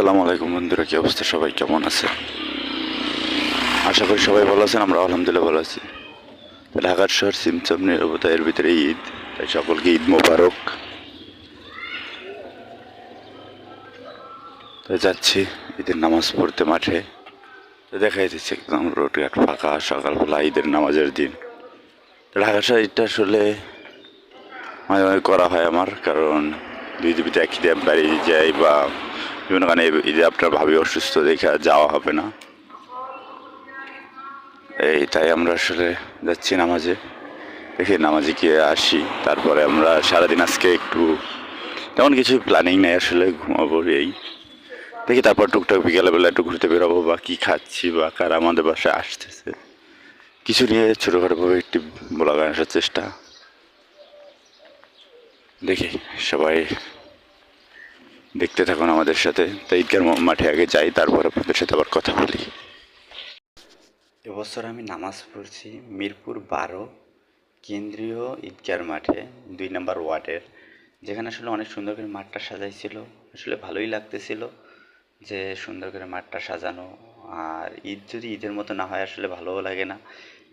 আসসালামু আলাইকুম বন্ধুরা, কি অবস্থা? সবাই কেমন আছে? আশা করি সবাই ভালো আছেন, আমরা আলহামদুলিল্লাহ ভালো আছি। ঢাকার শহর সিমসম নিরবতা এর ভিতরে ঈদ, তাই সকলকে ঈদ মোবারক। তো যাচ্ছি ঈদের নামাজ পড়তে মাঠে। তো দেখা যাচ্ছে একদম রোডঘাট ফাঁকা, সকালবেলা ঈদের নামাজের দিন। ঢাকা শহর ঈদটা আসলে মাঝে মাঝে করা হয় আমার, কারণ দুই দুবিতে একই দিয়ে বাড়ি যাই বা বিভিন্ন কারণে ঈদে আপনার ভাবি অসুস্থ, দেখে যাওয়া হবে না। এই তাই আমরা আসলে যাচ্ছি নামাজে। দেখি নামাজে গিয়ে আসি, তারপরে আমরা সারাদিন আজকে একটু তেমন কিছু প্ল্যানিং নেই আসলে, ঘুমাবো এই। দেখি তারপর টুকটাক বিকেলবেলা একটু ঘুরতে বেরোবো বা কী খাচ্ছি বা কারা আমাদের বাসায় আসতেছে। কিছু নিয়ে ছোটোখাটোভাবে একটি বলা আসার চেষ্টা। দেখি সবাই দেখতে থাকুন আমাদের সাথে। তো ঈদগার মাঠে আগে যাই, তারপর আপনাদের সাথে আবার কথা বলি। এবছর আমি নামাজ পড়ছি মিরপুর বারো, কেন্দ্রীয় ঈদগার মাঠে, দুই নম্বর ওয়ার্ডের, যেখানে আসলে অনেক সুন্দর করে মাঠটা সাজাইছিল। আসলে ভালোই লাগতেছিল যে সুন্দর করে মাঠটা সাজানো। আর ঈদ যদি ঈদের মতো না হয়, আসলে ভালোও লাগে না।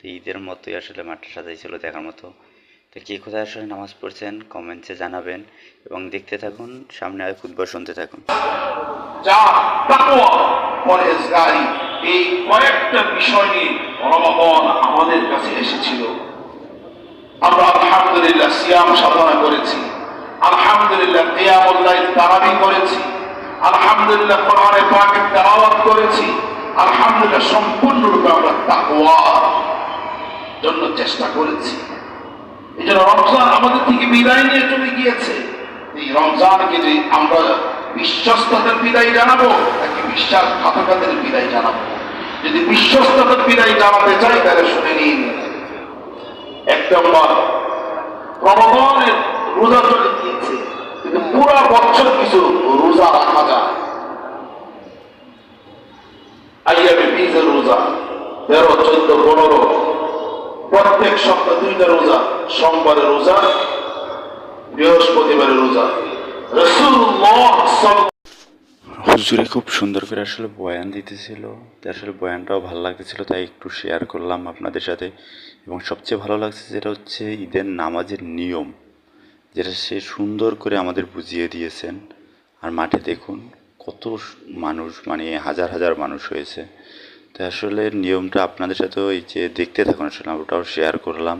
তো ঈদের মতোই আসলে মাঠটা সাজাইছিল দেখার মতো। তো কে কোথায় আসলে নামাজ পড়ছেন কমেন্টসে জানাবেন এবং দেখতে থাকুন, সামনে আর খুদ্ শুনতে থাকুন। এই কয়েকটা বিষয় নিয়ে আমাদের কাছে এসেছিল। আমরা আলহামদুলিল্লাহ সিয়াম সাধনা করেছি, আলহামদুলিল্লাহ তারাবি করেছি, আলহামদুলিল্লাহ কোরআনে তেলাওয়াত করেছি, আলহামদুলিল্লাহ সম্পূর্ণরূপে আমরা তাকওয়ার জন্য চেষ্টা করেছি। জন্য রমজান আমাদের থেকে বিদায় নিয়ে চলে গিয়েছে। এই রমজানকে যে আমরা বিশ্বস্ততার বিদায় জানাব বিদায় জানাব। যদি বিশ্বস্ততার বিদায় জানাতে চাই, তাহলে শুনে নিন। এক নম্বর রোজা চলে গিয়েছে। কিন্তু পুরা বছর কিছু রোজা রাখা যায়। আইয়ামে বীজের রোজা, তেরো, চোদ্দ, পনেরো রোজা সোমবারের রোজা। বৃহস্পতিবারের রোজা হুজুরে খুব সুন্দর করে আসলে বয়ান দিতেছিল আসলে বয়ানটাও ভালো লাগতেছিল, তাই একটু শেয়ার করলাম আপনাদের সাথে। এবং সবচেয়ে ভালো লাগছে যেটা হচ্ছে ঈদের নামাজের নিয়ম, যেটা সে সুন্দর করে আমাদের বুঝিয়ে দিয়েছেন। আর মাঠে দেখুন কত মানুষ মানে হাজার হাজার মানুষ হয়েছে। তো আসলে নিয়মটা আপনাদের সাথেও এই যে দেখতে থাকুন, আসলে ওটাও শেয়ার করলাম।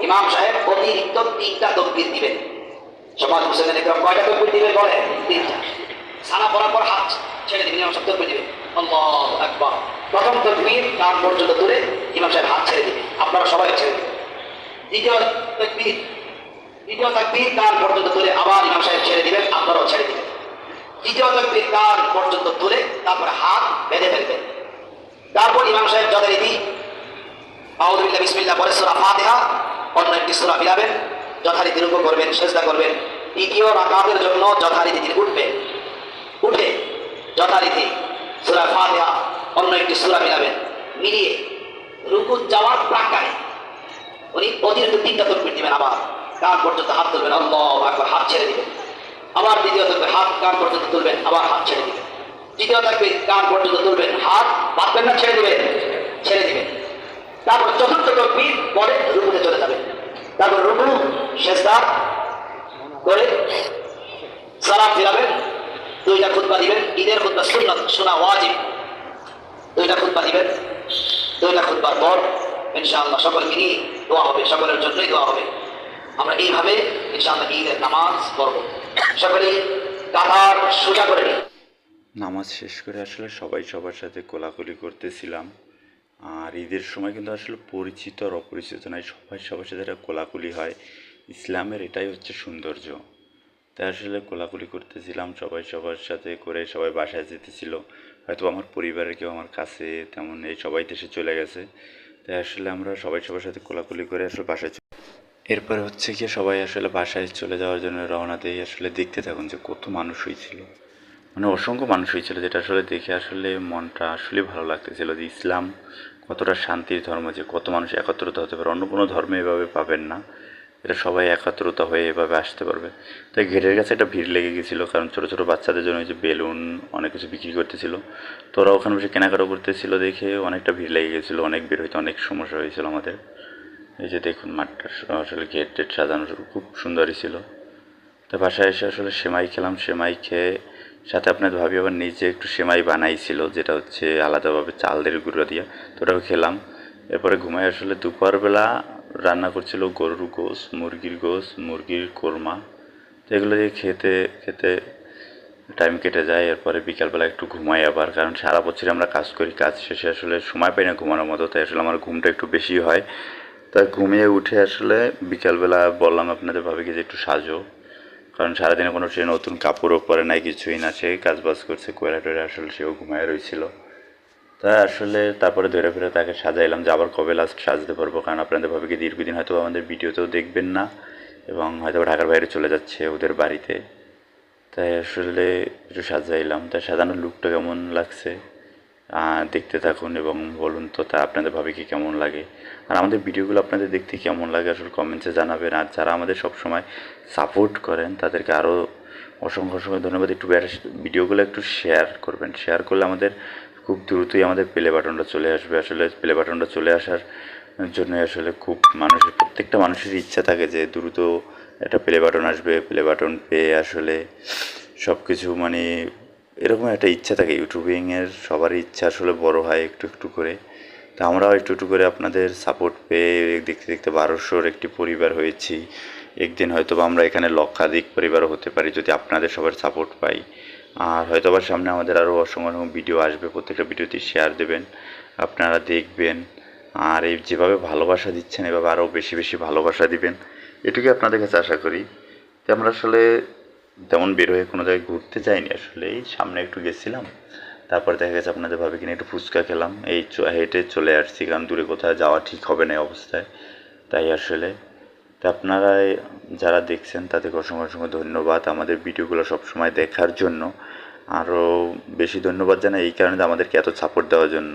ইমাম সাহেব অতিরিক্ত তিনটা তকবীর দিবেন। সমাজ মুসলিম একরম কয়টা তকবীর দিবেন বলে? তিনটা। পড়ার পর হাত ছেড়ে দিবেন, ইমাম সাহেব তকবীর দিবেন। আল্লাহু আকবার। প্রথম তকবীর কান পর্যন্ত তুলে ইমাম সাহেব হাত ছেড়ে দিবেন। আপনারা সবাই ছেড়ে দিবেন। দ্বিতীয় তকবীর দ্বিতীয় তকবীর কান পর্যন্ত তুলে আবার ইমাম সাহেব ছেড়ে দিবেন, আপনারাও ছেড়ে দিবেন। তৃতীয় তকবীর কান পর্যন্ত তুলে তারপরে হাত বেঁধে ফেলবেন। তারপর ইমাম সাহেব যথারীতি আউদুল্লাহ বিসমিল্লাহ পরে সূরা ফাতিহা অন্য একটি সূরা মিলাবেন যথারীতি রুকু করবেন, সেজদা করবেন। তৃতীয় রাকাতের জন্য যথারীতি তিনি উঠবেন উঠে যথারীতি সূরা ফাতিহা, অন্য একটি সূরা মিলাবেন মিলিয়ে রুকু যাওয়ার প্রাক্কালে উনি অতিরিক্ত তিনটা তকবির দিবেন আবার। কান পর্যন্ত হাত তুলবেন, আল্লাহ একবার হাত ছেড়ে দিবেন। আবার দ্বিতীয় তকবির, হাত কান পর্যন্ত তুলবেন, আবার হাত ছেড়ে দিবেন। তৃতীয় তকবির, কান পর্যন্ত তুলবেন, হাত বাঁধবেন না, ছেড়ে দিবেন। ছেড়ে দিবেন। তারপর চতুর্থ তকবির পরে রুকুতে চলে যাবেন তারপর রুকু শেষদা করে সালাম ফিরাবেন, দুইটা খুতবা দিবেন, ঈদের খুতবা সুন্নত শোনা ওয়াজিব। দুইটা খুতবা দিবেন, দুইটা খুতবার পর ইনশাআল্লাহ সকলকে নিয়ে দোয়া হবে, সকলের জন্যই দোয়া হবে। আমরা এইভাবে ইনশাআল্লাহ ঈদের নামাজ পড়ব। সকলে কাতার সোজা করে নামাজ শেষ করে আসলে সবাই সবার সাথে কোলাকুলি করতেছিলাম। আর ঈদের সময় কিন্তু আসলে পরিচিত আর অপরিচিত নাই সবাই সবার সাথে একটা কোলাকুলি হয়। ইসলামের এটাই হচ্ছে সৌন্দর্য। তাই আসলে কোলাকুলি করতেছিলাম, সবাই সবার সাথে করে সবাই বাসায় যেতেছিল। হয়তো আমার পরিবারের কেউ আমার কাছে, তেমন এই সবাই দেশে চলে গেছে। তাই আসলে আমরা সবাই সবার সাথে কোলাকুলি করে আসলে বাসায় এরপরে হচ্ছে কি সবাই আসলে বাসায় চলে যাওয়ার জন্য রওনা দিয়ে আসলে দেখতে থাকুন যে কত মানুষ হয়েছিল মানে অসংখ্য মানুষ হয়েছিল যেটা আসলে দেখে আসলে মনটা আসলে ভালো লাগতেছিল যে ইসলাম কতটা শান্তির ধর্ম, যে কত মানুষ একত্রতা হতে পারে। অন্য কোনো ধর্মে এভাবে পাবেন না। এটা সবাই একাত্রতা হয়ে এভাবে আসতে পারবে। তাই গেটের কাছে একটা ভিড় লেগে গেছিল, কারণ ছোটো ছোটো বাচ্চাদের জন্য যে বেলুন, অনেক কিছু বিক্রি করতেছিল। তো ওরা ওখানে বসে কেনাকাটা করতেছিল দেখে অনেকটা ভিড় লেগে গেছিল, অনেক বের হইতে অনেক সমস্যা হয়েছিল আমাদের। এই যে দেখুন মাঠটা আসলে গেট টেট সাজানো খুব সুন্দরই ছিল। তো বাসায় এসে আসলে সেমাই খেলাম, সেমাই খেয়ে সাথে আপনার ভাবি আবার নিজে একটু সেমাই বানাইছিল, যেটা হচ্ছে আলাদাভাবে চালের গুঁড়ো দিয়ে, তো ওটাও খেলাম। এরপরে ঘুমাই আসলে দুপুরবেলা রান্না করছিল গরুর গোস মুরগির গোস মুরগির কোরমা। তো এগুলো দিয়ে খেতে খেতে টাইম কেটে যায়, এরপরে বিকালবেলা একটু ঘুমাই আবার, কারণ সারা বছর আমরা কাজ করি, কাজ শেষে আসলে সময় পাই না ঘুমানোর মতো, তাই আসলে আমার ঘুমটা একটু বেশি হয়। তাই ঘুমিয়ে উঠে আসলে বিকালবেলা বললাম আপনাদের ভাবিকে যে একটু সাজো। কারণ সারাদিনে কোনো সে নতুন কাপড়ও পরে নাই, কিছুই না, সে কাজবাজ করছে কোয়েরা টোয়েরা আসলে সেও ঘুমায় রয়েছিল তা আসলে তারপরে ধরে ফিরে তাকে সাজাইলাম যে আবার কবে লাস্ট সাজতে পারব, কারণ আপনাদের ভাবে কি দীর্ঘদিন হয়তো আমাদের ভিডিওতেও দেখবেন না এবং হয়তো ঢাকার বাইরে চলে যাচ্ছে ওদের বাড়িতে। তাই আসলে একটু সাজাইলাম। তাই সাজানোর লুকটা কেমন লাগছে? দেখতে থাকুন এবং বলুন তো তা আপনাদের ভাবে কি কেমন লাগে। আর আমাদের ভিডিওগুলো আপনাদের দেখতে কেমন লাগে আসলে কমেন্টসে জানাবেন। আর যারা আমাদের সবসময় সাপোর্ট করেন, তাদেরকে আরও অসংখ্য অসংখ্য ধন্যবাদ। একটু ভিডিওগুলো একটু শেয়ার করবেন। শেয়ার করলে আমাদের খুব দ্রুতই আমাদের প্লে বাটনটা চলে আসবে। আসলে প্লে বাটনটা চলে আসার জন্য আসলে খুব মানুষের, প্রত্যেকটা মানুষের ইচ্ছা থাকে যে দ্রুত একটা প্লে বাটন আসবে। প্লে বাটন পেয়ে আসলে সব কিছু মানে এরকম একটা ইচ্ছা থাকে ইউটিউবিংয়ের সবারই ইচ্ছা আসলে বড় হয় একটু একটু করে। তা আমরাও একটু একটু করে আপনাদের সাপোর্ট পেয়ে দেখতে দেখতে বারোশোর একটি পরিবার হয়েছি। একদিন হয়তো বা আমরা এখানে লক্ষাধিক পরিবারও হতে পারি যদি আপনাদের সবার সাপোর্ট পাই। আর হয়তো আবার সামনে আমাদের আরও অসংখ্য ভিডিও আসবে, প্রত্যেকটা ভিডিওতে শেয়ার দেবেন, আপনারা দেখবেন। আর এই যেভাবে ভালোবাসা দিচ্ছেন, এভাবে আরও বেশি বেশি ভালোবাসা দিবেন, এটুকুই আপনাদের কাছে আশা করি। তো আমরা আসলে তেমন বের হয়ে কোনো জায়গায় ঘুরতে যাইনি আসলে। এই সামনে একটু গেছিলাম, তারপর দেখা গেছে আপনাদের ভাবে কিনা একটু ফুচকা খেলাম। এই হেঁটে চলে আসছি, কারণ দূরে কোথাও যাওয়া ঠিক হবে না অবস্থায়। তাই আসলে, তা আপনারা যারা দেখছেন তাদেরকে অসংখ্য অসংখ্য ধন্যবাদ আমাদের ভিডিওগুলো সবসময় দেখার জন্য। আরও বেশি ধন্যবাদ জানাই এই কারণে আমাদেরকে এত সাপোর্ট দেওয়ার জন্য।